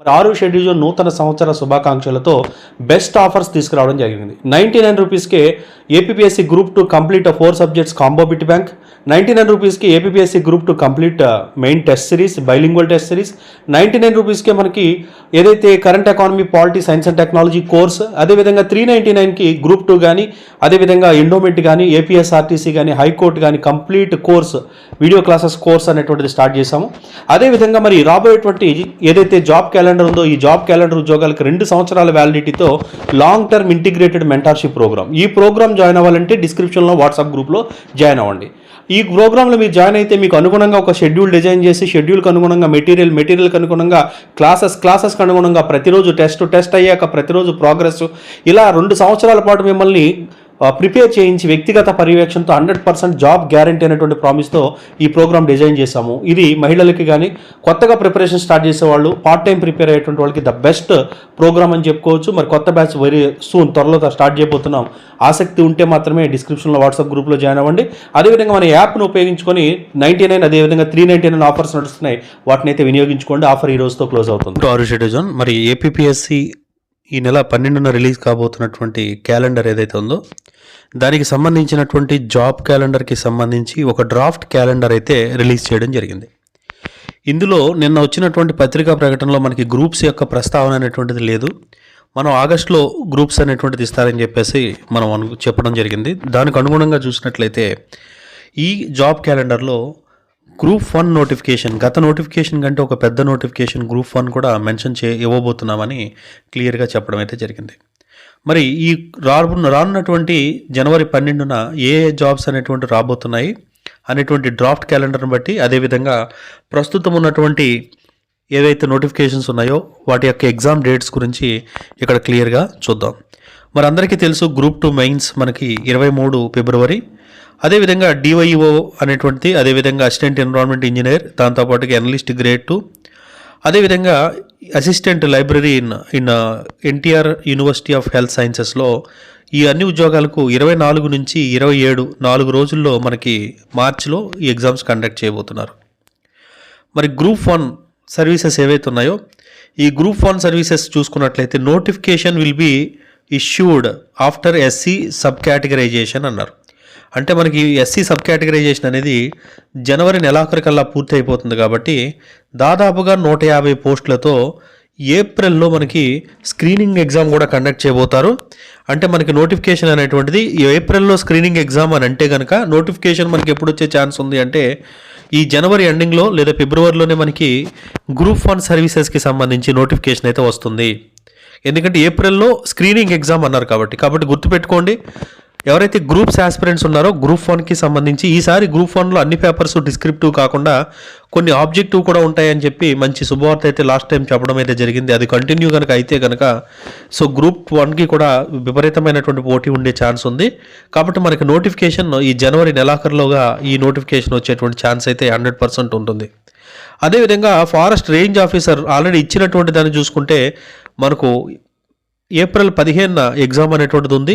మరి ఆరు షెడ్యూల్ నూతన సంవత్సర శుభాకాంక్షలతో బెస్ట్ ఆఫర్స్ తీసుకురావడం జరిగింది. నైంటీ నైన్ రూపీస్కే APSC group two complete four subjects combo bit bank ninety nine రూపీస్కి APSC group two complete main test series bilingual test series ninety nine రూపీస్కే మనకి ఏదైతే current economy polity science and technology course అదేవిధంగా three ninety నైన్కి group two కానీ అదేవిధంగా endowment కానీ APSRTC కానీ హైకోర్టు కానీ complete course video classes course అనేటువంటిది స్టార్ట్ చేశాము. అదేవిధంగా మరి రాబోయేటువంటి ఏదైతే జాబ్ క్యాలెండర్ ఉందో ఈ జాబ్ క్యాలెండర్ ఉద్యోగాలకు రెండు సంవత్సరాల వ్యాలిడిటీతో long term integrated mentorship programme ఈ ప్రోగ్రామ్ జాయిన్ అవ్వాలంటే డిస్క్రిప్షన్లో వాట్సాప్ గ్రూప్లో జాయిన్ అవ్వండి. ఈ ప్రోగ్రాంలో మీరు జాయిన్ అయితే మీకు అనుగుణంగా ఒక షెడ్యూల్ డిజైన్ చేసి షెడ్యూల్కి అనుగుణంగా మెటీరియల్ మెటీరియల్కి అనుగుణంగా క్లాసెస్ క్లాసెస్కి అనుగుణంగా ప్రతిరోజు టెస్ట్ టెస్ట్ అయ్యాక ప్రతిరోజు ప్రోగ్రెస్ ఇలా రెండు సంవత్సరాల పాటు మిమ్మల్ని ప్రిపేర్ చేయించి వ్యక్తిగత పర్యవేక్షణతో హండ్రెడ్ పర్సెంట్ జాబ్ గ్యారంటీ అనేటువంటి ప్రామిస్తో ఈ ప్రోగ్రామ్ డిజైన్ చేశాము. ఇది మహిళలకి కానీ కొత్తగా ప్రిపరేషన్ స్టార్ట్ చేసే వాళ్ళు పార్ట్ టైం ప్రిపేర్ అయ్యేటువంటి వాళ్ళకి ద బెస్ట్ ప్రోగ్రామ్ అని చెప్పుకోవచ్చు. మరి కొత్త బ్యాచ్ వెరీ సూన్ త్వరలో స్టార్ట్ చేయబోతున్నాం. ఆసక్తి ఉంటే మాత్రమే డిస్క్రిప్షన్లో వాట్సాప్ గ్రూప్లో జాయిన్ అవ్వండి. అదేవిధంగా మన యాప్ను ఉపయోగించుకొని నైంటీ నైన్ అదేవిధంగా త్రీ నైంటీ నైన్ ఆఫర్స్ నడుస్తున్నాయి. వాటిని అయితే వినియోగించుకోండి. ఆఫర్ ఈ రోజుతో క్లోజ్ అవుతుంది. ఆరు షెడ్యూజన్ మరి ఏపీఎస్సి ఈ నెల పన్నెండున రిలీజ్ కాబోతున్నటువంటి క్యాలెండర్ ఏదైతే ఉందో దానికి సంబంధించినటువంటి జాబ్ క్యాలెండర్కి సంబంధించి ఒక డ్రాఫ్ట్ క్యాలెండర్ అయితే రిలీజ్ చేయడం జరిగింది. ఇందులో నిన్న వచ్చినటువంటి పత్రికా ప్రకటనలో మనకి గ్రూప్స్ యొక్క ప్రస్తావన అనేటువంటిది లేదు. మనం ఆగస్టులో గ్రూప్స్ అనేటువంటిది ఇస్తారని చెప్పేసి మనం అను చెప్పడం జరిగింది. దానికి అనుగుణంగా చూసినట్లయితే ఈ జాబ్ క్యాలెండర్లో గ్రూప్ వన్ నోటిఫికేషన్ గత నోటిఫికేషన్ కంటే ఒక పెద్ద నోటిఫికేషన్ గ్రూప్ వన్ కూడా మెన్షన్ చే ఇవ్వబోతున్నామని క్లియర్గా చెప్పడం అయితే జరిగింది. మరి ఈ రాను రానున్నటువంటి జనవరి పన్నెండున ఏ ఏ జాబ్స్ అనేటువంటి రాబోతున్నాయి అనేటువంటి డ్రాఫ్ట్ క్యాలెండర్ని బట్టి అదేవిధంగా ప్రస్తుతం ఉన్నటువంటి ఏవైతే నోటిఫికేషన్స్ ఉన్నాయో వాటి యొక్క ఎగ్జామ్ డేట్స్ గురించి ఇక్కడ క్లియర్గా చూద్దాం. మరి అందరికీ తెలుసు గ్రూప్ టూ మెయిన్స్ మనకి ఇరవై మూడు ఫిబ్రవరి అదేవిధంగా డివైఓ అనేటువంటిది అదేవిధంగా అసిస్టెంట్ ఎన్విరాన్మెంట్ ఇంజనీర్ దాంతోపాటుగా అనలిస్ట్ గ్రేడ్ టూ అదేవిధంగా assistant library in in NTR university of health సైన్సెస్లో ఈ అన్ని ఉద్యోగాలకు ఇరవై నాలుగు నుంచి ఇరవై ఏడు నాలుగు రోజుల్లో మనకి మార్చిలో ఈ ఎగ్జామ్స్ కండక్ట్ చేయబోతున్నారు. మరి గ్రూప్ వన్ సర్వీసెస్ ఏవైతే ఉన్నాయో ఈ గ్రూప్ వన్ సర్వీసెస్ చూసుకున్నట్లయితే notification will be issued after SC sub categorisation అన్నారు. అంటే మనకి ఎస్సీ సబ్ కేటగరైజేషన్ అనేది జనవరి నెలాఖరికల్లా పూర్తి అయిపోతుంది కాబట్టి దాదాపుగా నూట యాభై పోస్టులతో ఏప్రిల్లో మనకి స్క్రీనింగ్ ఎగ్జామ్ కూడా కండక్ట్ చేయబోతారు. అంటే మనకి నోటిఫికేషన్ అనేటువంటిది ఈ ఏప్రిల్లో స్క్రీనింగ్ ఎగ్జామ్ అని అంటే కనుక నోటిఫికేషన్ మనకి ఎప్పుడు వచ్చే ఛాన్స్ ఉంది అంటే ఈ జనవరి ఎండింగ్లో లేదా ఫిబ్రవరిలోనే మనకి గ్రూప్ వన్ సర్వీసెస్కి సంబంధించి నోటిఫికేషన్ అయితే వస్తుంది. ఎందుకంటే ఏప్రిల్లో స్క్రీనింగ్ ఎగ్జామ్ అన్నారు కాబట్టి. కాబట్టి గుర్తుపెట్టుకోండి ఎవరైతే గ్రూప్స్ ఆస్పిరెంట్స్ ఉన్నారో గ్రూప్ వన్కి సంబంధించి ఈసారి గ్రూప్ వన్లో అన్ని పేపర్స్ డిస్క్రిప్టివ్ కాకుండా కొన్ని ఆబ్జెక్టివ్ కూడా ఉంటాయని చెప్పి మంచి శుభవార్త అయితే లాస్ట్ టైం చెప్పడం అయితే జరిగింది. అది కంటిన్యూ కనుక అయితే కనుక సో గ్రూప్ వన్కి కూడా విపరీతమైనటువంటి పోటీ ఉండే ఛాన్స్ ఉంది. కాబట్టి మనకి నోటిఫికేషన్ ఈ జనవరి నెలాఖరులోగా ఈ నోటిఫికేషన్ వచ్చేటువంటి ఛాన్స్ అయితే హండ్రెడ్ పర్సెంట్ ఉంటుంది. అదేవిధంగా ఫారెస్ట్ రేంజ్ ఆఫీసర్ ఆల్రెడీ ఇచ్చినటువంటి దాన్ని చూసుకుంటే మనకు ఏప్రిల్ పదిహేనున ఎగ్జామ్ అనేటువంటిది ఉంది.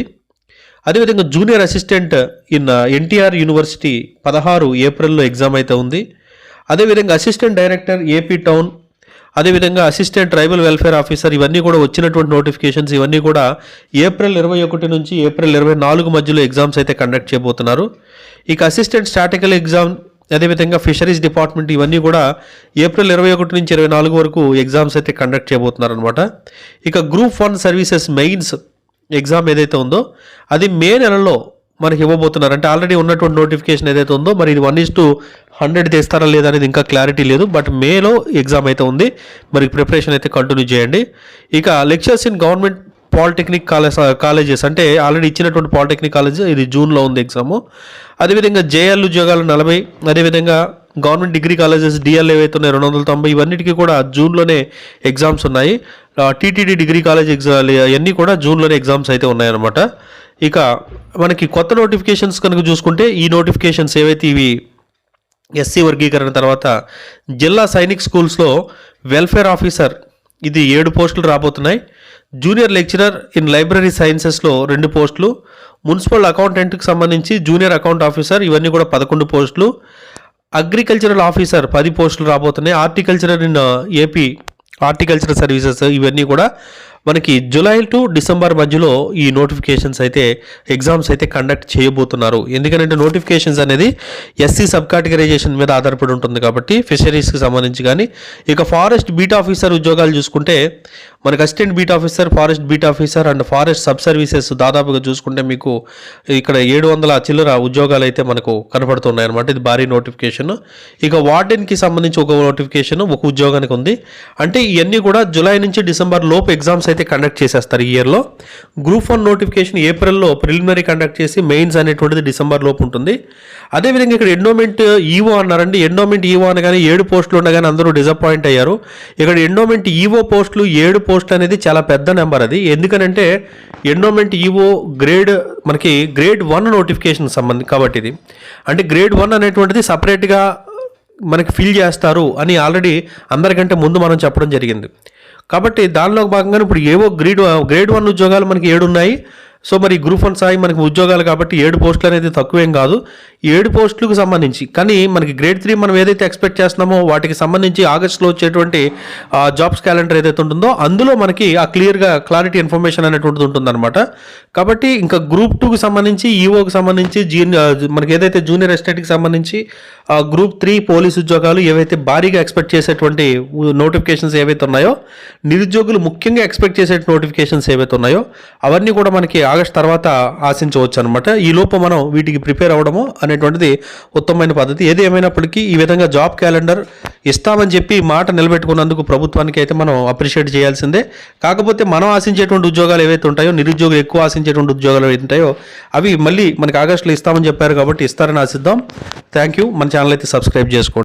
అదేవిధంగా junior assistant in NTR university పదహారు ఏప్రిల్లో ఎగ్జామ్ అయితే ఉంది. అదేవిధంగా అసిస్టెంట్ డైరెక్టర్ ఏపీ టౌన్ అదేవిధంగా అసిస్టెంట్ ట్రైబల్ వెల్ఫేర్ ఆఫీసర్ ఇవన్నీ కూడా వచ్చినటువంటి నోటిఫికేషన్స్ ఇవన్నీ కూడా ఏప్రిల్ ఇరవై ఒకటి నుంచి ఏప్రిల్ ఇరవై నాలుగు మధ్యలో ఎగ్జామ్స్ అయితే కండక్ట్ చేయబోతున్నారు. ఇక అసిస్టెంట్ స్టాటికల్ ఎగ్జామ్ అదేవిధంగా ఫిషరీస్ డిపార్ట్మెంట్ ఇవన్నీ కూడా ఏప్రిల్ ఇరవై ఒకటి నుంచి ఇరవై నాలుగు వరకు ఎగ్జామ్స్ అయితే కండక్ట్ చేయబోతున్నారు అనమాట ఇక group one services mains exam ఏదైతే ఉందో అది మే నెలలో మనకి ఇవ్వబోతున్నారు. అంటే ఆల్రెడీ ఉన్నటువంటి నోటిఫికేషన్ ఏదైతే ఉందో మరి ఇది వన్ ఇస్ టు హండ్రెడ్ తెస్తారా లేదా అనేది ఇంకా క్లారిటీ లేదు. బట్ మేలో ఎగ్జామ్ అయితే ఉంది. మరి ప్రిపరేషన్ అయితే కంటిన్యూ చేయండి. ఇక lectures in government polytechnic college colleges అంటే ఆల్రెడీ ఇచ్చినటువంటి పాలిటెక్నిక్ కాలేజ్ ఇది జూన్లో ఉంది ఎగ్జాము. అదేవిధంగా జేఎల్ ఉద్యోగాలు నలభై అదేవిధంగా గవర్నమెంట్ డిగ్రీ కాలేజెస్ డిఎల్ ఏవైతే ఉన్నాయి రెండు వందల తొంభై ఇవన్నిటికీ కూడా జూన్లోనే ఎగ్జామ్స్ ఉన్నాయి. టీటీడీ డిగ్రీ కాలేజ్ ఎగ్జామ్ ఇవన్నీ కూడా జూన్లోనే ఎగ్జామ్స్ అయితే ఉన్నాయన్నమాట. ఇక మనకి కొత్త నోటిఫికేషన్స్ కనుక చూసుకుంటే ఈ నోటిఫికేషన్స్ ఏవైతే ఇవి ఎస్సీ వర్గీకరణ తర్వాత జిల్లా సైనిక్ స్కూల్స్లో వెల్ఫేర్ ఆఫీసర్ ఇది ఏడు పోస్టులు రాబోతున్నాయి. జూనియర్ లెక్చరర్ ఇన్ లైబ్రరీ సైన్సెస్లో రెండు పోస్టులు. మున్సిపల్ అకౌంటెంట్కి సంబంధించి జూనియర్ అకౌంట్ ఆఫీసర్ ఇవన్నీ కూడా పదకొండు పోస్టులు. అగ్రికల్చరల్ ఆఫీసర్ పది పోస్టులు రాబోతున్నాయి. Horticultural in AP horticulture services ఇవన్నీ కూడా మనకి జూలై టు డిసెంబర్ మధ్యలో ఈ నోటిఫికేషన్స్ అయితే ఎగ్జామ్స్ అయితే కండక్ట్ చేయబోతున్నారు. ఎందుకంటే నోటిఫికేషన్స్ అనేది ఎస్సీ సబ్ కేటగరైజేషన్ మీద ఆధారపడి ఉంటుంది కాబట్టి ఫిషరీస్కి సంబంధించి కానీ ఇక ఫారెస్ట్ బీట్ ఆఫీసర్ ఉద్యోగాలు చూసుకుంటే మనకి assistant beat officer forest beat officer and forest sub services దాదాపుగా చూసుకుంటే మీకు ఇక్కడ ఏడు వందల చిల్లర ఉద్యోగాలు అయితే మనకు కనపడుతున్నాయి అనమాట ఇది భారీ నోటిఫికేషన్ ఇక వార్డెన్కి సంబంధించి ఒక నోటిఫికేషన్ ఒక ఉద్యోగానికి ఉంది. అంటే ఇవన్నీ కూడా జూలై నుంచి డిసెంబర్ లోపు ఎగ్జామ్స్ అయితే కండక్ట్ చేసేస్తారు ఈ ఇయర్లో గ్రూప్ వన్ నోటిఫికేషన్ ఏప్రిల్లో ప్రిలిమినరీ కండక్ట్ చేసి మెయిన్స్ అనేటువంటిది డిసెంబర్ లోపు ఉంటుంది. అదేవిధంగా ఇక్కడ ఎండోమెంట్ ఈవో అన్నారండి. ఎండోమెంట్ ఈవో అనగానే ఏడు పోస్టులు ఉండగానే అందరూ డిసప్పాయింట్ అయ్యారు. ఇక్కడ ఎండోమెంట్ ఈవో పోస్టులు ఏడు పోస్టులు అనేది చాలా పెద్ద నెంబర్ అది. ఎందుకనంటే ఎండోమెంట్ ఈవో గ్రేడ్ మనకి గ్రేడ్ వన్ నోటిఫికేషన్ సంబంధం కాబట్టి ఇది. అంటే గ్రేడ్ వన్ అనేటువంటిది సపరేట్గా మనకి ఫిల్ చేస్తారు అని ఆల్రెడీ అందరికంటే ముందు మనం చెప్పడం జరిగింది. కాబట్టి దానిలో భాగంగా ఇప్పుడు ఏవో గ్రేడ్ గ్రేడ్ వన్ ఉద్యోగాలు మనకి ఏడు ఉన్నాయి. సో మరి గ్రూప్ వన్ స్థాయి మనకి ఉద్యోగాలు కాబట్టి ఏడు పోస్టులు అనేది తక్కువేం కాదు. ఏడు పోస్టులకు సంబంధించి కానీ మనకి గ్రేడ్ త్రీ మనం ఏదైతే ఎక్స్పెక్ట్ చేస్తున్నామో వాటికి సంబంధించి ఆగస్టులో వచ్చేటువంటి జాబ్స్ క్యాలెండర్ ఏదైతే ఉంటుందో అందులో మనకి ఆ క్లియర్గా క్లారిటీ ఇన్ఫర్మేషన్ అనేటువంటిది ఉంటుందన్నమాట. కాబట్టి ఇంకా గ్రూప్ టూకి సంబంధించి ఈఓకి సంబంధించి జూనియర్ మనకి ఏదైతే జూనియర్ ఎస్టేట్కి సంబంధించి గ్రూప్ త్రీ పోలీస్ ఉద్యోగాలు ఏవైతే భారీగా ఎక్స్పెక్ట్ చేసేటువంటి నోటిఫికేషన్స్ ఏవైతే ఉన్నాయో నిరుద్యోగులు ముఖ్యంగా ఎక్స్పెక్ట్ చేసే నోటిఫికేషన్స్ ఏవైతే ఉన్నాయో అవన్నీ కూడా మనకి ఆగస్ట్ తర్వాత ఆశించవచ్చు అనమాట ఈ లోపు మనం వీటికి ప్రిపేర్ అవ్వడము అనేటువంటిది ఉత్తమమైన పద్ధతి. ఏది ఏమైనప్పటికీ ఈ విధంగా జాబ్ క్యాలెండర్ ఇస్తామని చెప్పి మాట నిలబెట్టుకున్నందుకు ప్రభుత్వానికి అయితే మనం అప్రిషియేట్ చేయాల్సిందే. కాకపోతే మనం ఆశించేటువంటి ఉద్యోగాలు ఏవైతే ఉంటాయో నిరుద్యోగులు ఎక్కువ ఆశించేటువంటి ఉద్యోగాలు ఏవైతే ఉంటాయో అవి మళ్ళీ మనకి ఆగస్టులో ఇస్తామని చెప్పారు కాబట్టి ఇస్తారని ఆశిద్దాం. థ్యాంక్ యూ మన ఛానల్ అయితే సబ్స్క్రైబ్ చేసుకోండి.